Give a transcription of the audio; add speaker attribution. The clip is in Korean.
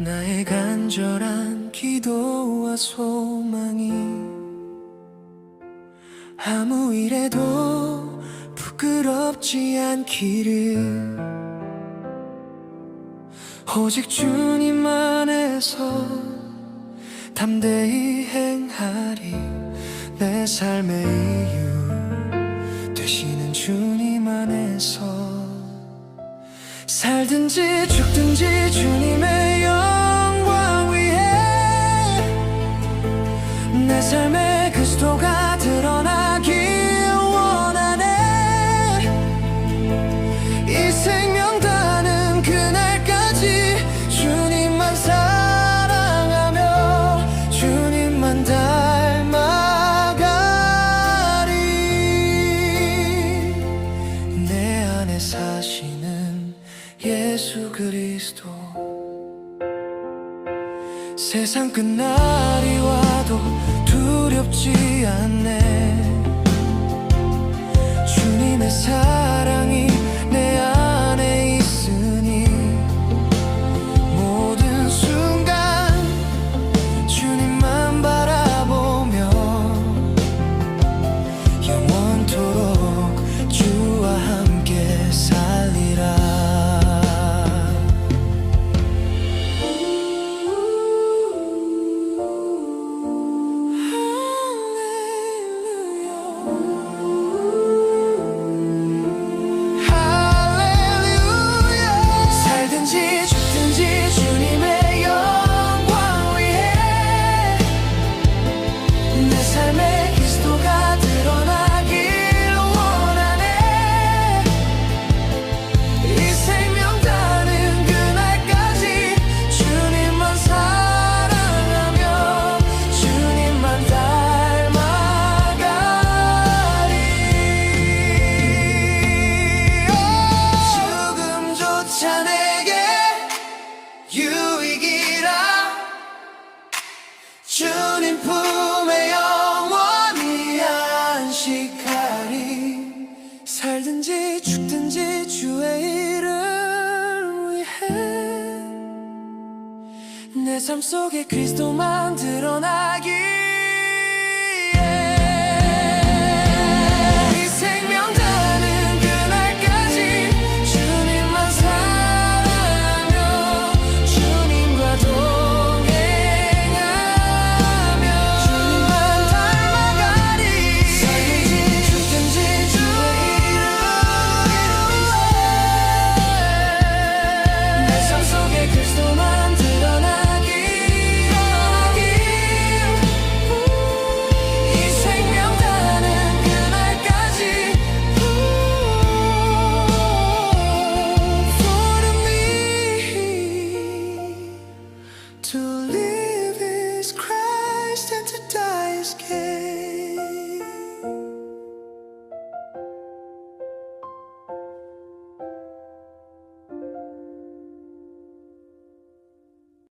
Speaker 1: 나의 간절한 기도와 소망이 아무 일에도 부끄럽지 않기를. 오직 주님 안에서 담대히 행하리 내 삶의 이유. 되시는 주님 안에서 살든지 죽든지 주님의 내 삶의 그리스도가 드러나길 원하네. 이 생명 다는 그날까지 주님만 사랑하며 주님만 닮아가리. 내 안에 사시는 예수 그리스도. 세상 끝날이 두렵지 않네. 주님의 사랑 삶 속에 그리스도만 드러나기